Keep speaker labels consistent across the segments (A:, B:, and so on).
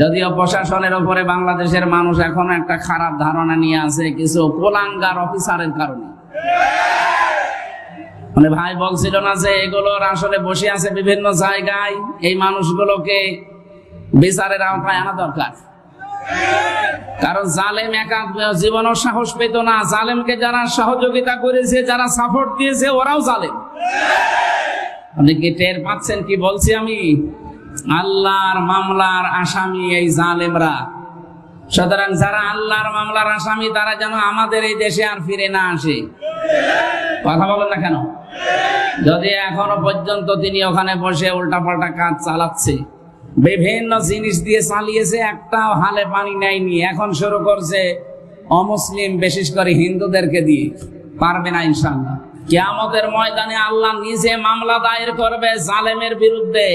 A: যদিও প্রশাসনের উপরে বাংলাদেশের মানুষ এখন একটা খারাপ ধারণা নিয়ে আছে, কিছু কোলাঙ্গার অফিসারের কারণে। মানে ভাই বলছিল না যে এগুলোর আসলে বসে আছে বিভিন্ন জায়গায়, এই মানুষগুলোকে বিচারের আওতায় আনা দরকার। কারণ জালেম একা জীবনও সাহস পেত না, জালেমকে যারা সহযোগিতা করেছে, যারা সাপোর্ট দিয়েছে, ওরাও জালেম। আপনি কি টের পাচ্ছেন কি বলছি আমি? আল্লাহর মামলার আসামি এই জালেমরা। সুতরাং যারা আল্লাহর মামলার আসামি, তারা যেন আমাদের এই দেশে আর ফিরে না আসে। কথা বলেন না কেন? যদি এখনও পর্যন্ত তিনি ওখানে বসে উল্টাপাল্টা কাজ চালাচ্ছে, বিভিন্ন জিনিস দিয়ে চালিয়েছে, একটাও হালে পানি নেয়নি, এখন শুরু করছে অমুসলিম, বিশেষ করে হিন্দুদেরকে দিয়ে। পারবে না ইনশাল্লাহ কিয়ামতের ময়দানে আল্লাহ নিজে মামলা দায়ের করবে জালেমের বিরুদ্ধে।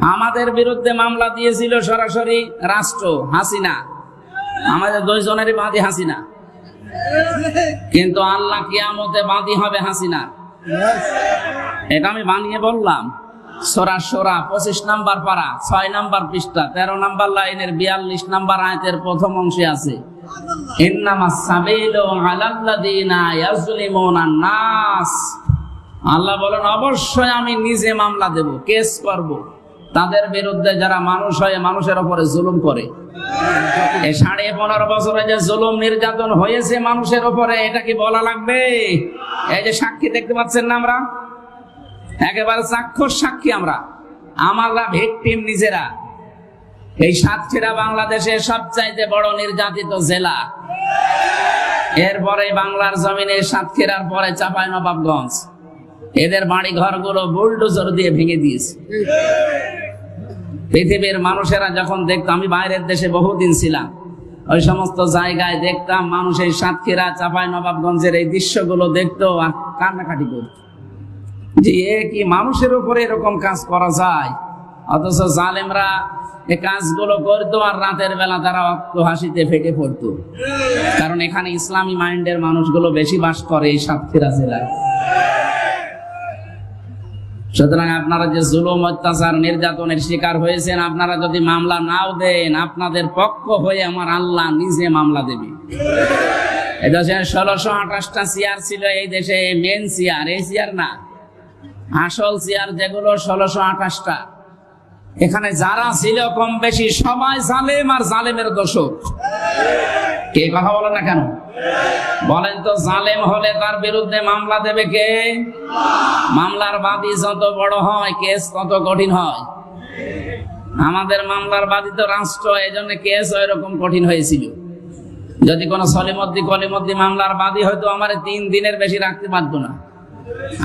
A: আমাদের বিরুদ্ধে মামলা দিয়েছিল সরাসরি রাষ্ট্র হাসিনা। আমাদের দুইজনেরই বাদী হাসিনা। কিন্তু আল্লাহ কিয়ামতে বাদী হবে হাসিনা। এটা আমি বানিয়ে বললাম। সোরা সোরা পঁচিশ নাম্বার পারা, ছয় নাম্বার পৃষ্ঠা, তেরো নাম্বার লাইনের বিয়াল্লিশ নাম্বার আয়তের প্রথম অংশে আছে। ইন্নামা সাবিলু আলাল্লাযীনা নাস। আল্লাহ বলেন, অবশ্যই আমি নিজে মামলা দেব, কেস করব। তাদের বিরুদ্ধে যারা মানুষ হয়ে, মানুষের উপরে জুলুম করে। সাড়ে পনেরো বছরে যে জুলুম নির্যাতন হয়েছে মানুষের উপরে, এটা কি বলা লাগবে? এই যে সাক্ষী দেখতে পাচ্ছেন না আমরা? একেবারে চাক্ষুষ সাক্ষী আমরা। আমরা ভিকটিম নিজেরা। এই সাতক্ষীরা বাংলাদেশের সবচাইতে বড় নির্যাতিত জেলা। এরপরে বাংলার জমিনে সাতক্ষীরার পরে চাপাই নবাবগঞ্জ এদের বাড়ি ঘরগুলো বুলডোজার দিয়ে ভেঙে দিয়েছে। পৃথিবীর মানুষেরা যখন দেখতো, আমি বাইরের দেশে বহুদিন ছিলাম, ওই সমস্ত জায়গায় দেখতাম মানুষ এই সাতক্ষীরা, চাপাই, নবাবগঞ্জের এই দৃশ্যগুলো দেখতো আর কান্নাকাটি করতো। যে এ কি মানুষের উপরে এরকম কাজ করা যায়? অথচ জালেমরা এই কাজগুলো করতো আর রাতের বেলা তারা অক্ত হাসিতে ফেটে পড়তো। কারণ এখানে ইসলামী মাইন্ডের মানুষগুলো বেশি বাস করে এই সাতক্ষীরা জেলায়। সুতরাং আপনারা যে জুলুম, অত্যাচার, নির্যাতনের শিকার হয়েছেন, আপনারা যদি মামলা নাও দেন, আপনাদের পক্ষ হয়ে আমার আল্লাহ নিজে মামলা দেবে। এদেশে ষোলোশো আঠাশটা চেয়ার ছিল, এই দেশে মেন চেয়ার এই চেয়ার না। আসল চেয়ার যেগুলো ষোলোশো আঠাশটা। এখানে যারা ছিল কম বেশি সবাই জালেম আর জালেমের দোষক কে কথা বলে না কেন? বলেন তো জালেম হলে তার বিরুদ্ধে মামলা দেবে কে? মামলার বাদী যত বড় হয়, কেস তত কঠিন হয়। আমাদের মামলার বাদী তো রাষ্ট্র এই জন্য কেস এরকম কঠিন হয়েছিল। যদি কোনো সলিমদ্দি কলিমদ্দি মামলার বাদী হয়তো আমার তিন দিনের বেশি রাখতে পারতো না।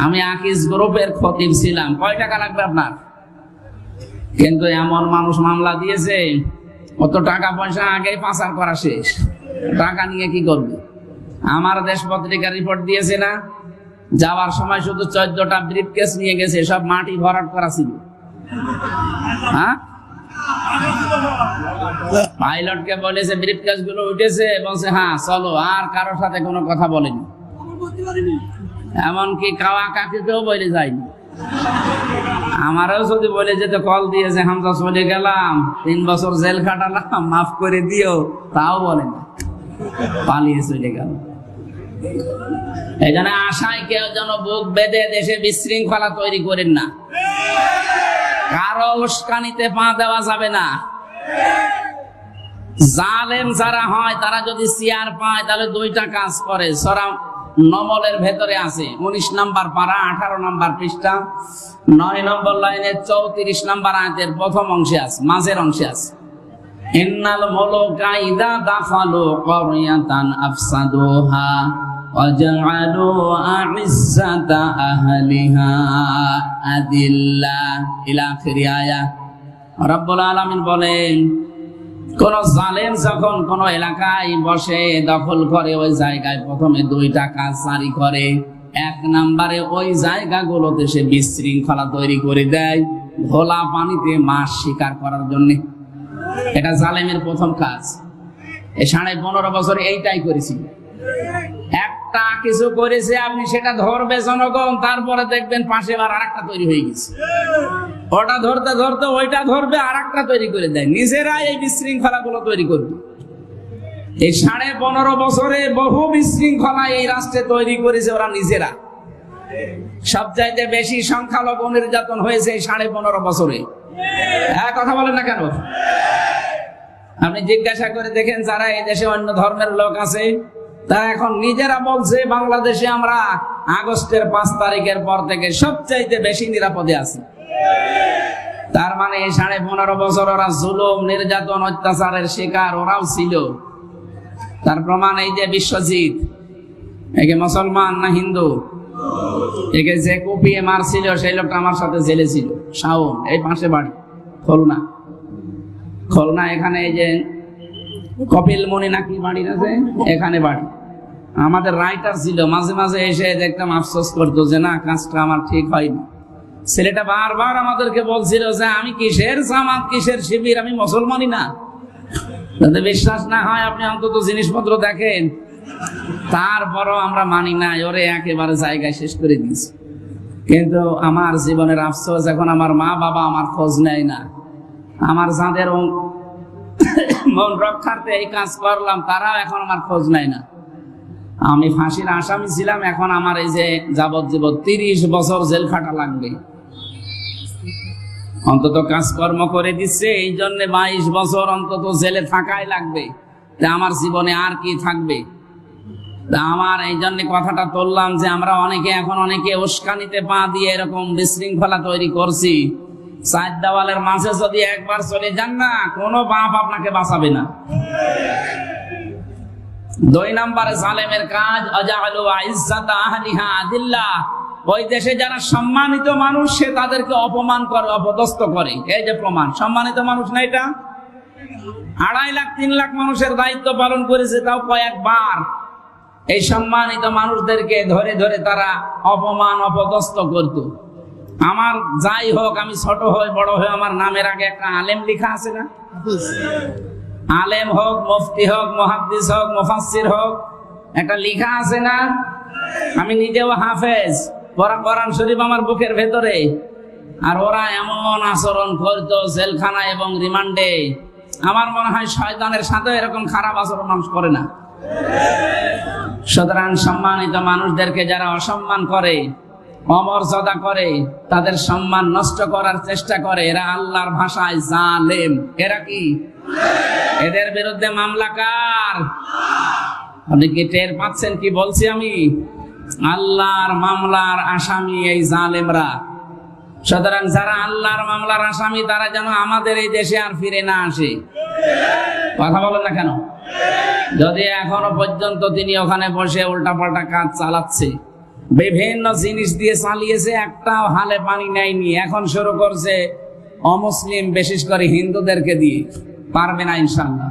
A: আমি আকিস গ্রুপের খতিব ছিলাম। কয় টাকা লাগবে আপনার? কিন্তু এমন মানুষ মামলা দিয়েছে, অত টাকা পয়সা আগেই পাচার করা শেষ। টাকা নিয়ে কি করবে? আমার দেশ পত্রিকা রিপোর্ট দিয়েছে না, যাওয়ার সময় শুধু চোদ্দটা ব্রিফ কেস নিয়ে গেছে, সব মাটি ভরাট করা ছিল। হ্যাঁ? পাইলটকে বলেছে ব্রিফ কেসগুলো উঠেছে, বলছে হ্যাঁ চলো, আর কারোর সাথে কোনো কথা বলেনি। এমনকি কাওয়া কাকিকেও বলে যায়নি। আমারও যদি বলে যেতে কল দিয়েছে হামজা চলে গেলাম, তিন বছর জেল খাটালাম, মাফ করে দিও, তাও বলে না। পালিয়ে চলে গেল। জন্য আশায় কেউ যেন বুক বেঁধে দেশে বিশৃঙ্খলা তৈরি করেন না। কারও উস্কানিতে পা দেওয়া যাবে না। জালেম যারা হয়, তারা যদি চেয়ার পায়, তাহলে দুইটা কাজ করে, সরা নমলের ভেতরে আছে। উনিশ নাম্বার পারা আঠারো নাম্বার পৃষ্ঠা, নয় নম্বর লাইনের চৌত্রিশ নাম্বার আয়তের প্রথম অংশে আছে, মাঝের অংশে আছে। ইন্নাল বলেন কোন জালেম যখন কোন এলাকায় বসে দখল করে, ওই জায়গায় প্রথমে দুইটা কাজ জারি করে। এক নাম্বারে ওই জায়গাগুলোতে সে বিশৃঙ্খলা তৈরি করে দেয়, ঘোলা পানিতে মাছ শিকার করার জন্য। এটা জালেমের প্রথম কাজ। সাড়ে পনেরো বছর এইটাই করেছিল। একটা কিছু করেছে আপনি সেটা ধরবে জনগণ, তারপরে দেখবেন পাশে আর আরেকটা তৈরি হয়ে গেছে। ওটা ধরতে ধরতে ওইটা ধরবে আর একটা তৈরি করে দেয়। নিজেরা এই বিশৃঙ্খলা গুলো তৈরি করবে। এই সাড়ে পনেরো বছরে বহু বিশৃঙ্খলা এই রাষ্ট্রে তৈরি করেছে ওরা নিজেরা। সবচাইতে বেশি সংখ্যালঘু নির্যাতন হয়েছে এই সাড়ে পনেরো বছরে। হ্যাঁ কথা বলেন না কেন? আপনি জিজ্ঞাসা করে দেখেন যারা এই দেশে অন্য ধর্মের লোক আছে তারা এখন নিজেরা বলছে, বাংলাদেশে আমরা আগস্টের পাঁচ তারিখের পর থেকে সবচাইতে বেশি নিরাপদে আছি। তার মানে এই সাড়ে পনেরো বছর ওরা জুলুম, নির্যাতন, অত্যাচারের শিকার, ওরাও ছিল। তার প্রমাণ এই যে বিশ্বজিৎ, একে মুসলমান না হিন্দু? একে যে কুপিয়ে মারছিল, সেই লোকটা আমার সাথে জেলে ছিল। শাওন, এই পাশে বাড়ি, খুলনা। খুলনা এখানে এই যে কপিল মনি নাকি বাড়ি আছে? এখানে বাড়ি। আমাদের রাইটার ছিল, মাঝে মাঝে এসে দেখতাম আফসোস করতো যে, না, কাজটা আমার ঠিক হয়নি। ছেলেটা বারবার আমাদেরকে বলছিল যে, আমি কিসের জামাত, কিসের শিবির? আমি মুসলমানই না। যাতে বিশ্বাস না হয় আপনি অন্তত জিনিসপত্র দেখেন। তারপরও আমরা মানি না, ওরে একেবারে জায়গায় শেষ করে দিয়েছি। কিন্তু আমার জীবনের আফসোস, এখন আমার মা বাবা আমার খোঁজ নেয় না। আমার যাদের মন রক্ষার্থে এই কাজ করলাম, তারাও এখন আমার খোঁজ নেয় না। আমি ফাঁসির আসামি ছিলাম, এখন আমার এই যে যাবজ্জীবন তিরিশ বছর জেল খাটা লাগবে। অন্তত কাজকর্ম করে দিচ্ছে, এই জন্য বাইশ বছর অন্তত জেলে থাকাই লাগবে। তা আমার জীবনে আর কি থাকবে? তা আমার এই জন্য কথাটা তুললাম যে আমরা অনেকে এখন অনেকে উস্কানিতে পা দিয়ে এরকম বিশৃঙ্খলা তৈরি করছি। চার দেওয়ালের মাঝে যদি একবার চলে যান না, কোনো বাপ আপনাকে বাঁচাবে না। দুই নম্বরে জালেমের কাজ অজাহালু আইজ্জাতা আহলিহা আদিল্লাহ। ওই দেশে যারা সম্মানিত মানুষ, সে তাদেরকে অপমান করে, অপদস্থ করে। এই যে প্রমাণ, সম্মানিত মানুষ না এটা? আড়াই লাখ, তিন লাখ মানুষের দায়িত্ব পালন করেছে তাও কয়েকবার। এই সম্মানিত মানুষদেরকে ধরে ধরে তারা অপমান, অপদস্থ করত। আমার যাই হোক, আমি ছোট হই, বড় হই, আমার নামের আগে একটা আলেম লেখা আছে না? আলেম হোক, মুফতি হোক, মহাদ্দিস হোক, মুফাসসির হোক, একটা লেখা আছে না? আমি নিজেও হাফেজ, পড়া কোরআন শরীফ আমার বুকের ভেতরে। আর ওরা এমন আচরণ করতো জেলখানা এবং রিমান্ডে। আমার মনে হয় শয়তানের সাথে এরকম খারাপ আচরণ মানুষ করে না। সুতরাং সম্মানিত মানুষদেরকে যারা অসম্মান করে অমর্যাদা করে, তাদের সম্মান নষ্ট করার চেষ্টা করে, এরা আল্লাহর ভাষায় জালেম। এরা কি? এদের বিরুদ্ধে মামলা কার? আপনি কি টের পাচ্ছেন কি বলছি আমি? আল্লাহর মামলার আসামি এই জালেমরা। সুতরাং যারা আল্লাহর মামলার আসামি, তারা যেন আমাদের এই দেশে আর ফিরে না আসে। কথা বলেন না কেন? যদি এখনও পর্যন্ত তিনি ওখানে বসে উল্টাপাল্টা কাজ চালাচ্ছে বিভিন্ন জিনিস দিয়ে চালিয়েছে, একটাও হালে পানি নেয়নি। এখন শুরু করছে অমুসলিম, বিশেষ করে হিন্দুদেরকে দিয়ে। পারবে না ইনশাল্লাহ